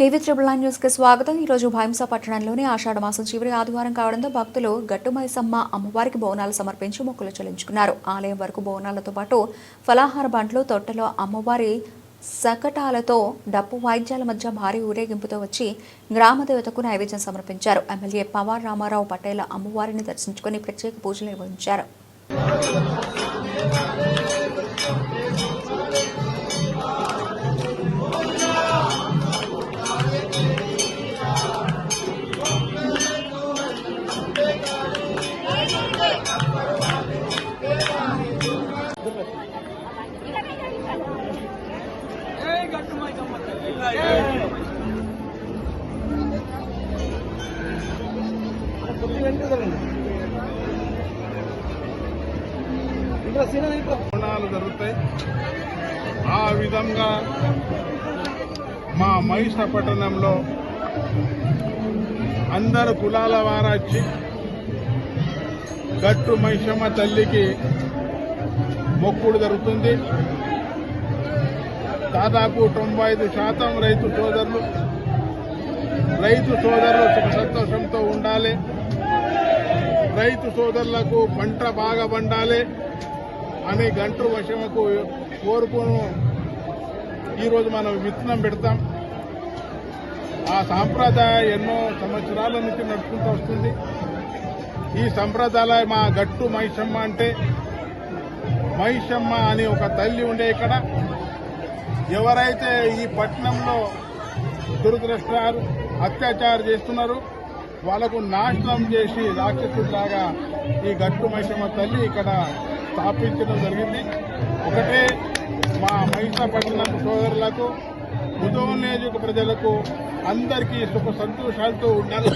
TV triple nine న్యూస్కి స్వాగతం. ఈ రోజు భైంస పట్టణంలోని ఆషాఢ మాసం చివరి ఆదివారం కావడంతో భక్తులు గట్టుమైసమ్మ అమ్మవారికి బోనాలు సమర్పించి మొక్కులు చెల్లించుకున్నారు. ఆలయం వరకు బోనాలతో పాటు ఫలాహార బండ్లు తొట్టలో అమ్మవారి సకటాలతో డప్పు వాయిద్యాల మధ్య భారీ ఊరేగింపుతో వచ్చి గ్రామదేవతకు నైవేద్యం సమర్పించారు. ఎమ్మెల్యే పవార్ రామారావు పటేల అమ్మవారిని దర్శించుకుని ప్రత్యేక పూజలు నిర్వహించారు. బోనాలు జరుగుతాయి. ఆ విధంగా మా మహిష పట్టణంలో అందరు కులాల వారొచ్చి గట్టు మహిషమ్మ తల్లికి మొక్కుడు జరుగుతుంది. దాదాపు తొంభై ఐదు శాతం రైతు సోదరులు రైతు సోదరులు సుఖ సంతోషంతో ఉండాలి. రైతు సోదరులకు పంట బాగా పండాలి అని గంటు వశముకు కోరుకును. ఈరోజు మనం విత్తనం పెడతాం. ఆ సాంప్రదాయం ఎన్నో సంవత్సరాల నుంచి నడుచుకుంటూ వస్తుంది. ఈ సంప్రదాయం మా గట్టు మైసమ్మ అంటే మైసమ్మ అని ఒక తల్లి ఉండే ఇక్కడ. ఎవరైతే ఈ పట్టణంలో దురదృష్టాలు అత్యాచారం చేస్తున్నారు వాళ్ళకు నాశనం చేసి రాక్షసులాగా ఈ గట్టు మైసమ్మ తల్లి ఇక్కడ స్థాపించడం జరిగింది. ఒకటే మా మహిళాపట్నం సోదరులకు ముదోల్ నియోజక ప్రజలకు అందరికీ సుఖ సంతోషాలతో ఉండాలి.